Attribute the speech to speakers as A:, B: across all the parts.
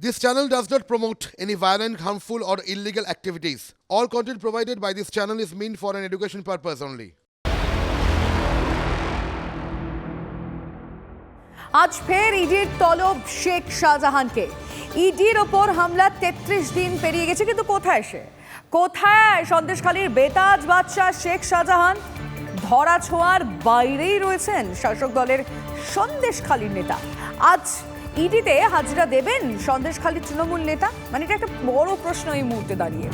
A: This channel does not promote any violent, harmful, or illegal activities. All content provided by this channel is meant for an education purpose only.
B: আজ ফের ইডির তলব শেখ শাহজাহানকে ইডির ওপর হামলা তেত্রিশ দিন পেরিয়ে গেছে কিন্তু কোথায় সে কোথায় সন্দেশখালীর বেতাজ বাদশাহ শেখ শাহজাহান ধরা ছোঁয়ার বাইরেই রয়েছেন শাসক দলের সন্দেশখালীর নেতা আজ ইডিতে হাজিরা দেবেন সন্দেশখালীর তৃণমূল নেতা? মানে এটা একটা বড় প্রশ্ন এই মুহূর্তে দাঁড়িয়ে।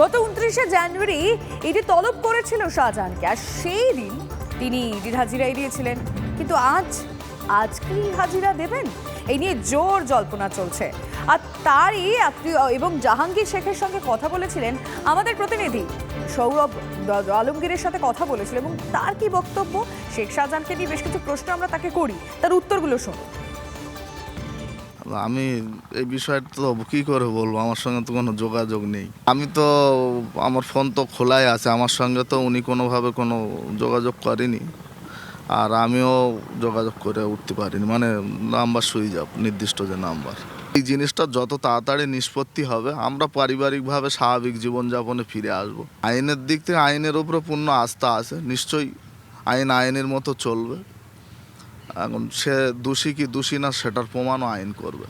B: গত উনত্রিশে জানুয়ারি ইডি তলব করেছিল শাহজাহানকে, আর সেই দিন তিনি ইডির হাজিরায় দিয়েছিলেন। কিন্তু আজ আজ হাজিরা দেবেন? এই নিয়ে জোর জল্পনা চলছে। আর তারই আত্মীয় এবং জাহাঙ্গীর শেখের সঙ্গে কথা বলেছিলেন আমাদের প্রতিনিধি সৌরভ আলমগীরের সাথে কথা বলেছিল, এবং তার কি বক্তব্য? শেখ শাহজাহানকে নিয়ে বেশ কিছু প্রশ্ন আমরা তাকে করি। তার উত্তরগুলো শুনুন।
C: আমি এই বিষয়টা তো কী করে বলব? আমার সঙ্গে তো কোনো যোগাযোগ নেই। আমি তো, আমার ফোন তো খোলাই আছে, আমার সঙ্গে তো উনি কোনোভাবে কোনো যোগাযোগ করেনি। আর আমিও যোগাযোগ করে উঠতে পারিনি। মানে নাম্বার সুইচ অফ, নির্দিষ্ট যে নাম্বার এই জিনিসটা যত তাড়াতাড়ি নিষ্পত্তি হবে, আমরা পারিবারিকভাবে স্বাভাবিক জীবনযাপনে ফিরে আসব। আইনের দিক থেকে আইনের উপরে পূর্ণ আস্থা আছে, নিশ্চয়ই আইন আইনের মতো চলবে। এখন সে দোষী কি দোষী না, সেটার প্রমাণও আইন করবে।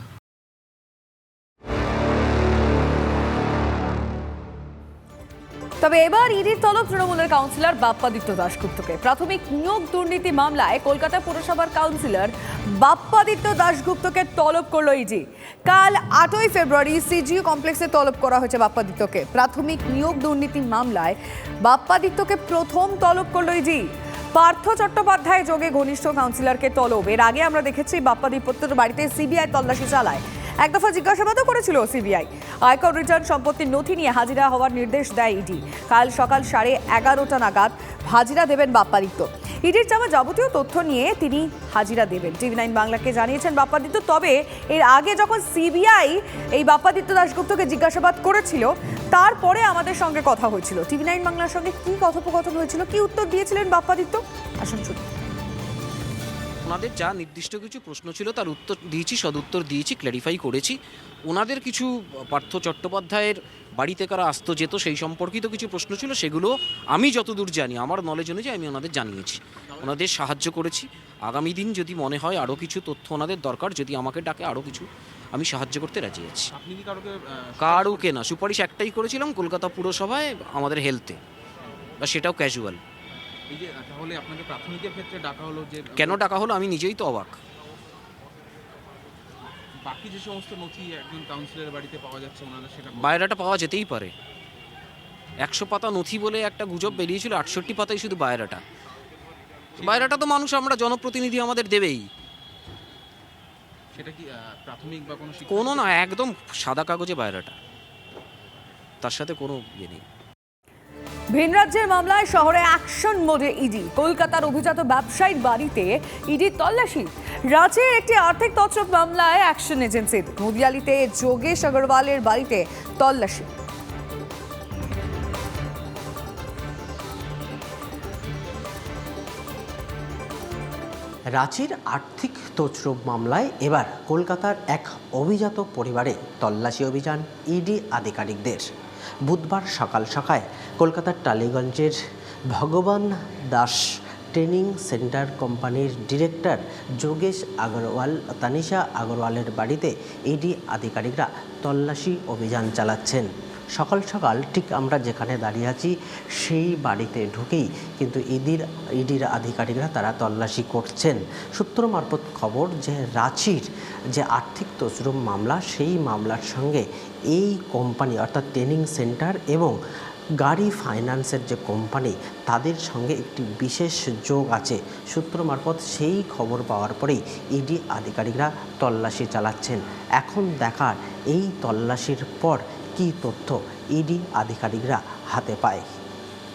B: তবে এবার ইডির তলব তৃণমূলের কাউন্সিলর বাপ্পাদিত্য দাশগুপ্তকে। প্রাথমিক নিয়োগ দুর্নীতি মামলায় কলকাতা পুরসভার কাউন্সিলর বাপ্পাদিত্য দাশগুপ্তকে তলব করল ইডি। কাল আটই ফেব্রুয়ারি সিজিও কমপ্লেক্সে তলব করা হয়েছে বাপ্পাদিত্যকে। প্রাথমিক নিয়োগ দুর্নীতি মামলায় বাপ্পাদিত্যকে প্রথম তলব করল ইডি। পার্থ চট্টোপাধ্যায় যোগে ঘনিষ্ঠ কাউন্সিলরকে তলব। এর আগে আমরা দেখেছি বাপ্পাদিত্যর বাড়িতে সিবিআই তল্লাশি চালায়। এক দফা জিজ্ঞাসাবাদও করেছিল সিবিআই আয়কর রিটার্ন সম্পত্তির নথি নিয়ে হাজিরা হওয়ার নির্দেশ দেয় ইডি কাল সকাল সাড়ে এগারোটা নাগাদ হাজিরা দেবেন বাপ্পাদিত্য ইডির চাওয়া যাবতীয় তথ্য নিয়ে তিনি হাজিরা দেবেন। টিভি নাইন বাংলাকে জানিয়েছেন বাপ্পাদিত্য তবে এর আগে যখন সিবিআই এই বাপ্পাদিত্য দাশগুপ্তকে জিজ্ঞাসাবাদ করেছিল তারপরে আমাদের সঙ্গে কথা হয়েছিল। টিভি নাইন বাংলার সঙ্গে কি কথোপকথন হয়েছিল, কি উত্তর দিয়েছিলেন বাপ্পাদিত্য? আসুন শুনি
D: ওনাদের যা নির্দিষ্ট কিছু প্রশ্ন ছিল, তার উত্তর দিয়েছি সদুত্তর দিয়েছি ক্ল্যারিফাই করেছি। ওনাদের কিছু পার্থ চট্টোপাধ্যায়ের বাড়িতে কারা আসতো, যেত, সেই সম্পর্কিত কিছু প্রশ্ন ছিল, সেগুলো আমি যতদূর জানি, আমার নলেজ অনুযায়ী আমি ওনাদের জানিয়েছি। ওনাদের সাহায্য করেছি। আগামী দিন যদি মনে হয় আরও কিছু তথ্য ওনাদের দরকার, যদি আমাকে ডাকে আরও কিছু আমি সাহায্য করতে রাজি আছি।
E: কারোকে
D: না সুপারিশ একটাই করেছিলাম কলকাতা পুরসভায় আমাদের হেলথে বা সেটাও ক্যাজুয়াল কেন ডাকা হলো? আমি নিজেই তো অবাক।
E: বাকি যে সমস্ত নথি একজন কাউন্সিলরের বাড়িতে পাওয়া যাচ্ছে ওনারা সেটা
D: বায়রাটা পাওয়া যেতেই পারে। একশো পাতা নথি বলে একটা গুজব বেরিয়েছিল আটষট্টি পাতাই শুধু বায়রাটা। বায়রাটা তো মানুষ আমরা জনপ্রতিনিধি আমাদের দেবেই।
E: সেটা কি প্রাথমিক বা কোনো
D: কোনো না একদম সাদা কাগজে বায়রাটা তার সাথে কোনো ইয়ে নেই।
B: ভিন রাজ্যের মামলায় শহরে অ্যাকশন মোডে ইডি। কলকাতার অভিজাত ব্যবসায়ীর বাড়িতে ইডি তল্লাশি। রাজ্যে একটি আর্থিক তছরূপ মামলায় অ্যাকশন এজেন্সির। নদিয়ালিতে যোগেশ আগরওয়ালের বাড়িতে তল্লাশি।
F: রাঁচির আর্থিক তছরূপ মামলায় এবার কলকাতার এক অভিজাত পরিবারে তল্লাশি অভিযান, ইডি আধিকারিকদের। বুধবার সকাল সকাল কলকাতার টালিগঞ্জের ভগবান দাস ট্রেনিং সেন্টার কোম্পানির ডিরেক্টর যোগেশ আগরওয়াল তানিশা আগরওয়ালের বাড়িতে ইডি আধিকারিকরা তল্লাশি অভিযান চালাচ্ছেন। সকাল সকাল ঠিক আমরা যেখানে দাঁড়িয়ে আছি, সেই বাড়িতে ঢুকেই কিন্তু ইডির ইডির আধিকারিকরা তারা তল্লাশি করছেন। সূত্র মারফত খবর যে রাঁচির যে আর্থিক তসরুম মামলা, সেই মামলার সঙ্গে এই কোম্পানি অর্থাৎ ট্রেনিং সেন্টার এবং গাড়ি ফাইন্যান্সের যে কোম্পানি, তাদের সঙ্গে একটি বিশেষ যোগ আছে। সূত্র মারফত সেই খবর পাওয়ার পরেই ইডি আধিকারিকরা তল্লাশি চালাচ্ছেন। এখন দেখার এই তল্লাশির পর কী তথ্য ইডি আধিকারিকরা হাতে পায়?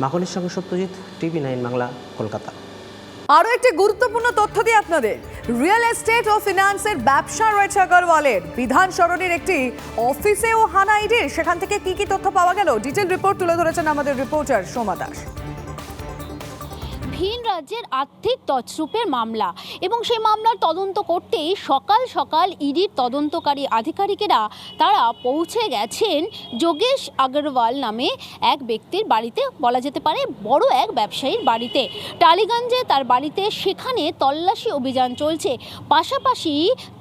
F: মাখনের সঙ্গে সত্যজিৎ, টিভি নাইন বাংলা, কলকাতা।
B: আরও একটি গুরুত্বপূর্ণ তথ্য দিয়ে আপনাদের। রিয়েল এস্টেট ও ফিনান্সের ব্যবসা রয়েছে আগরওয়ালের। বিধান সরণির একটি অফিসে ও হানা ইডির সেখান থেকে কি কি তথ্য পাওয়া গেল? ডিটেল রিপোর্ট তুলে ধরেছেন আমাদের রিপোর্টার সোমা দাস।
G: ভিন রাজ্যের আর্থিক তছরূপের মামলা এবং সেই মামলার তদন্ত করতেই সকাল সকাল ইডির তদন্তকারী আধিকারিকেরা তারা পৌঁছে গেছেন যোগেশ আগরওয়াল নামে এক ব্যক্তির বাড়িতে, বলা যেতে পারে বড় এক ব্যবসায়ীর বাড়িতে। টালিগঞ্জে তার বাড়িতে সেখানে তল্লাশি অভিযান চলছে। পাশাপাশি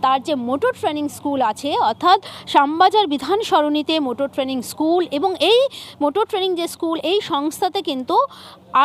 G: তার যে মোটর ট্রেনিং স্কুল আছে, অর্থাৎ শ্যামবাজার বিধান সরণিতে মোটর ট্রেনিং স্কুল এবং এই মোটর ট্রেনিং যে স্কুল, এই সংস্থাতে কিন্তু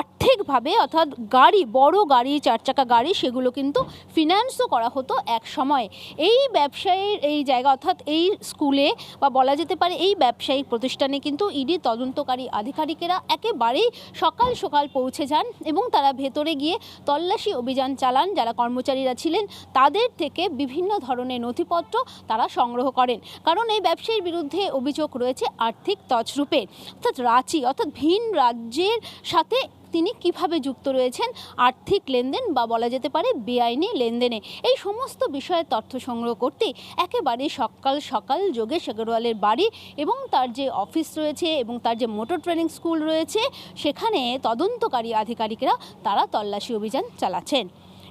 G: আর্থিকভাবে, অর্থাৎ গাড়ি, বড় গাড়ি চার চাকা গাড়ি, সেগুলো কিন্তু ফিনান্সও করা হতো এক সময়। এই ব্যবসায়ীর এই জায়গা অর্থাৎ এই স্কুলে বা বলা যেতে পারে এই ব্যবসায়িক প্রতিষ্ঠানে কিন্তু ইডি তদন্তকারী আধিকারিকেরা একেবারেই সকাল সকাল পৌঁছে যান এবং তারা ভেতরে গিয়ে তল্লাশি অভিযান চালান। যারা কর্মচারীরা ছিলেন তাদের থেকে বিভিন্ন ধরনের নথিপত্র তারা সংগ্রহ করেন। কারণ এই ব্যবসায়ীর বিরুদ্ধে অভিযোগ রয়েছে আর্থিক তছরূপের। অর্থাৎ রাঁচি, অর্থাৎ ভিন রাজ্যের সাথে তিনি কীভাবে যুক্ত রয়েছেন, আর্থিক লেনদেন বা বলা যেতে পারে বেআইনি লেনদেনে। এই সমস্ত বিষয়ে তথ্য সংগ্রহ করতে একেবারে সকাল সকাল যোগেশ আগরওয়ালের বাড়ি এবং তার যে অফিস রয়েছে এবং তার যে মোটর ট্রেনিং স্কুল রয়েছে, সেখানে তদন্তকারী আধিকারিকরা তারা তল্লাশি অভিযান চালাচ্ছেন।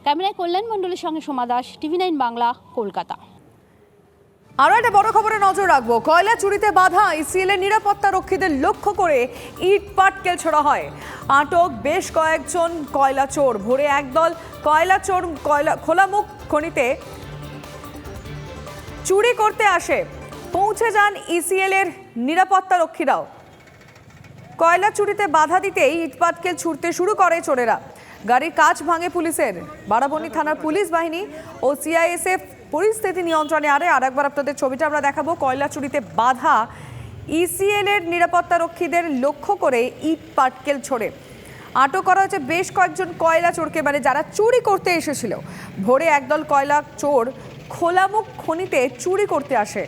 G: ক্যামেরায় কল্যাণ মণ্ডলের সঙ্গে সোমা দাস, টিভি নাইন বাংলা, কলকাতা।
B: আরও একটা বড় খবরে নজর রাখব। কয়লা চুরিতে বাধা ইসিএল এর নিরাপত্তা রক্ষীদের লক্ষ্য করে ইট পাটকেল ছোড়া হয়। আটক বেশ কয়েকজন কয়লা চোর। ভোরে একদল কয়লা চোর, কয়লা খোলামুখ খনিতে চুরি করতে আসে। পৌঁছে যান ইসিএল এর নিরাপত্তা রক্ষীরাও। কয়লা চুরিতে বাধা দিতেই ইটপাটকেল ছুটতে শুরু করে চোরেরা। গাড়ির কাজ ভাঙে পুলিশের। বারাবণী থানার পুলিশ বাহিনী ও সিআইএসএফ পরিস্থিতি নিয়ন্ত্রণে আরে আর একবার আপনাদের ছবিটা আমরা দেখাবো। কয়লা চুরিতে বাধা ইসিএল এর নিরাপত্তা রক্ষীদের লক্ষ্য করে ইট পাটকেল ছোড়ে। আটক করা হয়েছে বেশ কয়েকজন কয়লা চোরকে। মানে যারা চুরি করতে এসেছিল। ভোরে একদল কয়লা চোর খোলামুখ খনিতে চুরি করতে আসে।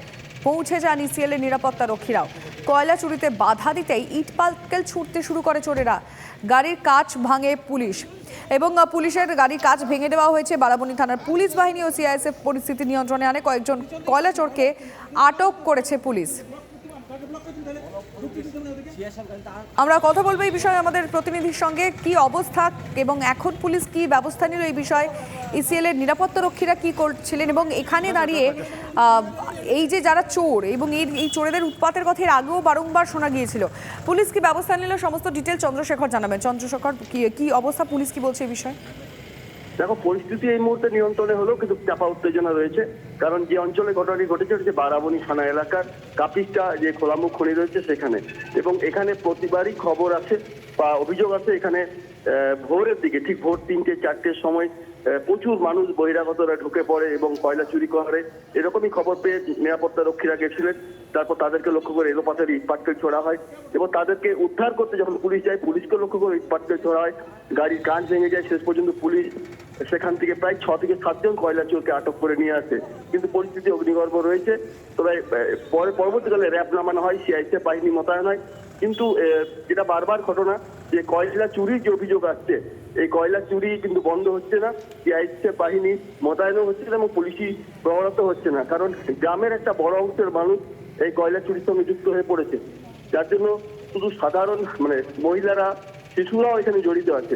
B: পৌঁছে যান ইসিএল এর নিরাপত্তা রক্ষীরাও কয়লা চুরিতে বাধা দিতেই ইট পাটকেল ছুটতে শুরু করে চোরেরা। গাড়ির কাচ ভাঙে পুলিশ। এবং পুলিশের গাড়ির কাজ ভেঙে দেওয়া হয়েছে বারাবণী থানার পুলিশ বাহিনী ও সিআইএসএফ পরিস্থিতি নিয়ন্ত্রণে আনে কয়েকজন কয়লা চোরকে আটক করেছে পুলিশ। আমরা কথা বলব এই বিষয়ে আমাদের প্রতিনিধির সঙ্গে। কি অবস্থা এবং এখন পুলিশ কি ব্যবস্থা নিল এই বিষয়ে? ইসিএল এর নিরাপত্তা রক্ষীরা কি করছিলেন এবং এখানে দাঁড়িয়ে এই যে যারা চোর এবং এই এই চোরেদের উৎপাতের কথা এর আগেও বারংবার শোনা গিয়েছিল, পুলিশ কি ব্যবস্থা নিল? সমস্ত ডিটেল চন্দ্রশেখর জানাবেন। চন্দ্রশেখর, কি কি অবস্থা? পুলিশ কি বলছে এই বিষয়ে?
H: দেখো, পরিস্থিতি এই মুহূর্তে নিয়ন্ত্রণে হলেও কিন্তু চাপা উত্তেজনা রয়েছে। কারণ যে অঞ্চলে ঘটনাটি ঘটেছে হচ্ছে বারাবণী থানা এলাকার কাপিস্টা যে খোলামুখ খনি রয়েছে সেখানে। এবং এখানে প্রতিবারই খবর আছে বা অভিযোগ আছে এখানে ভোরের দিকে, ঠিক ভোর তিনটে, চারটের সময় প্রচুর মানুষ বহিরাগতরা ঢুকে পড়ে এবং কয়লা চুরি করে। এরকমই খবর পেয়ে নিরাপত্তা রক্ষীরা গেছিলেন। তারপর তাদেরকে লক্ষ্য করে এলোপাতের ইট পাটকেল ছোড়া হয় এবং তাদেরকে উদ্ধার করতে যখন পুলিশ যায় পুলিশকে লক্ষ্য করে ইট পাটকেল ছোড়া হয়। গাড়ির কাঁচ ভেঙে যায়, শেষ পর্যন্ত পুলিশ সেখান থেকে প্রায় ছ থেকে সাতজন কয়লা চোরকে আটক করে নিয়ে আসে। কিন্তু পরিস্থিতি অগ্নিগর্ভ রয়েছে। তবে পরে, পরবর্তীকালে র্যাব নামানো হয় সিআইসি বাহিনী মোতায়েন হয়। কিন্তু যেটা বারবার ঘটনা যে কয়লা চুরির যে অভিযোগ আসছে এই কয়লা চুরি কিন্তু বন্ধ হচ্ছে না সিআইসি বাহিনী মোতায়েনও হচ্ছে না এবং পুলিশি প্রবণত হচ্ছে না। কারণ গ্রামের একটা বড় অংশের মানুষ এই কয়লা চুরির সঙ্গে যুক্ত হয়ে পড়েছে। যার জন্য শুধু সাধারণ মানে মহিলারা শিশুরাও এখানে জড়িত আছে।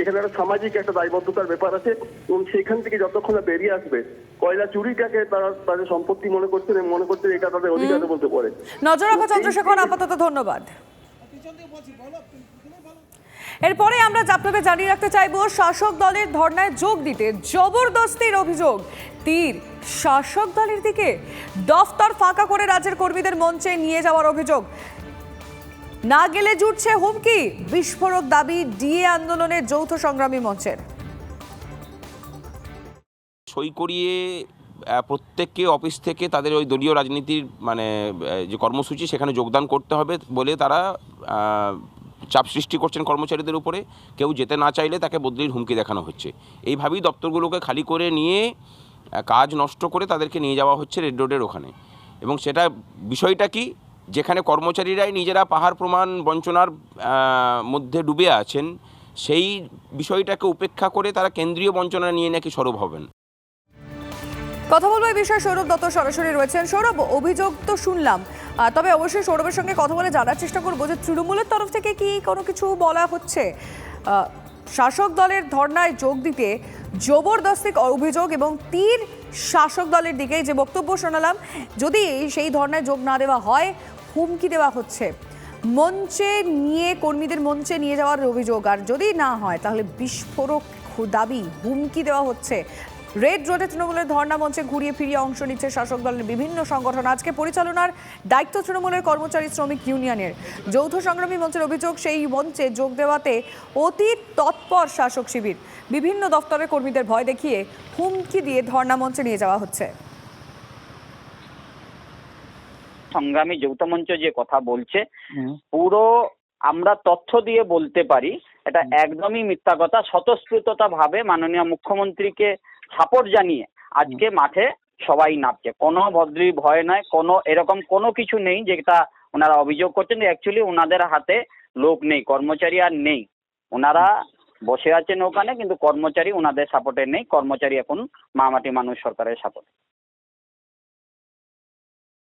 H: এখানে একটা সামাজিক একটা দায়বদ্ধতার ব্যাপার আছে এবং সেখান থেকে যতক্ষণ না বেরিয়ে আসবে কয়লা চুরিটাকে তারা তাদের সম্পত্তি মনে করছেন এবং মনে করছেন এটা তাদের অধিকারের মধ্যে পড়ে
B: নজর রাখো চন্দ্রশেখর আপাতত ধন্যবাদ। এরপরে আমরা আপনাদের জানিয়ে রাখতে চাইব, শাসক দলের ধর্নায় যোগ দিতে জবরদস্তির অভিযোগ। তীর, শাসক দলের দিকে দফতর ফাঁকা করে রাজ্যের কর্মীদের মঞ্চে নিয়ে যাওয়ার অভিযোগ। না গেলে জুটছে হুমকি, বিস্ফোরক দাবি ডিএ আন্দোলনের যৌথ সংগ্রামী মঞ্চের।
I: সই করিয়ে প্রত্যেককে অফিস থেকে তাদের ওই দলীয় রাজনীতির মানে যে কর্মসূচি সেখানে যোগদান করতে হবে বলে তারা চাপ সৃষ্টি করছেন কর্মচারীদের উপরে, কেউ যেতে না চাইলে তাকে বদলির হুমকি দেখানো হচ্ছে। এইভাবেই দপ্তরগুলোকে খালি করে নিয়ে কাজ নষ্ট করে তাদেরকে নিয়ে যাওয়া হচ্ছে রেড রোডের ওখানে। এবং সেটা বিষয়টা কি? যেখানে কর্মচারীরাই নিজেরা পাহাড় প্রমাণ বঞ্চনার মধ্যে ডুবে আছেন, সেই বিষয়টাকে উপেক্ষা করে তারা কেন্দ্রীয় বঞ্চনা নিয়ে নাকি সরব হবেন।
B: কথা বলব এই বিষয়ে, সৌরভ দত্ত সরাসরি রয়েছেন। সৌরভ, অভিযোগ তো শুনলাম। তবে অবশ্যই সৌরভের সঙ্গে কথা বলে জানার চেষ্টা করব যে তৃণমূলের তরফ থেকে কি কোনো কিছু বলা হচ্ছে? শাসক দলের ধর্নায় যোগ দিতে জবরদস্তি অভিযোগ এবং তীর শাসক দলের দিকে যে বক্তব্য শোনালাম, যদি সেই ধর্নায় যোগ না দেওয়া হয়, হুমকি দেওয়া হচ্ছে। মঞ্চে নিয়ে, কর্মীদের মঞ্চে নিয়ে যাওয়ার অভিযোগ, আর যদি না হয়, তাহলে বিস্ফোরক দাবি, হুমকি দেওয়া হচ্ছে। রেড রোডে তৃণমূলের ধর্ণা মঞ্চে ঘুরিয়ে ফিরিয়ে অংশ নিচ্ছে শাসক দলের বিভিন্ন সংগঠন। আজকে পরিচালনার দায়িত্ব তৃণমূলের কর্মচারী শ্রমিক ইউনিয়নের। যৌথ সংগ্রামী মঞ্চের অভিযোগ সেই মঞ্চে যোগ দেওয়াতে অতি তৎপর শাসক শিবির। বিভিন্ন দফতরের কর্মীদের ভয় দেখিয়ে হুমকি দিয়ে ধর্ণা মঞ্চে নিয়ে যাওয়া হচ্ছে।
J: সংগ্রামী যৌথ মঞ্চ যে কথা বলছে পুরো আমরা তথ্য দিয়ে বলতে পারি এটা একদমই মিথ্যা কথা। স্বতঃস্ফূর্ততা ভাবে মাননীয় মুখ্যমন্ত্রীকে সাপোর্ট জানিয়ে আজকে মাঠে সবাই নামছে। কোনো ভদ্রি ভয় নয় কোনো এরকম কোনো কিছু নেই যেটা ওনারা অভিযোগ করছেন অ্যাকচুয়ালি ওনাদের হাতে লোক নেই কর্মচারী আর নেই। ওনারা বসে আছেন ওখানে কিন্তু কর্মচারী ওনাদের সাপোর্টে নেই কর্মচারী এখন মামাটি মানুষ সরকারের সাপোর্ট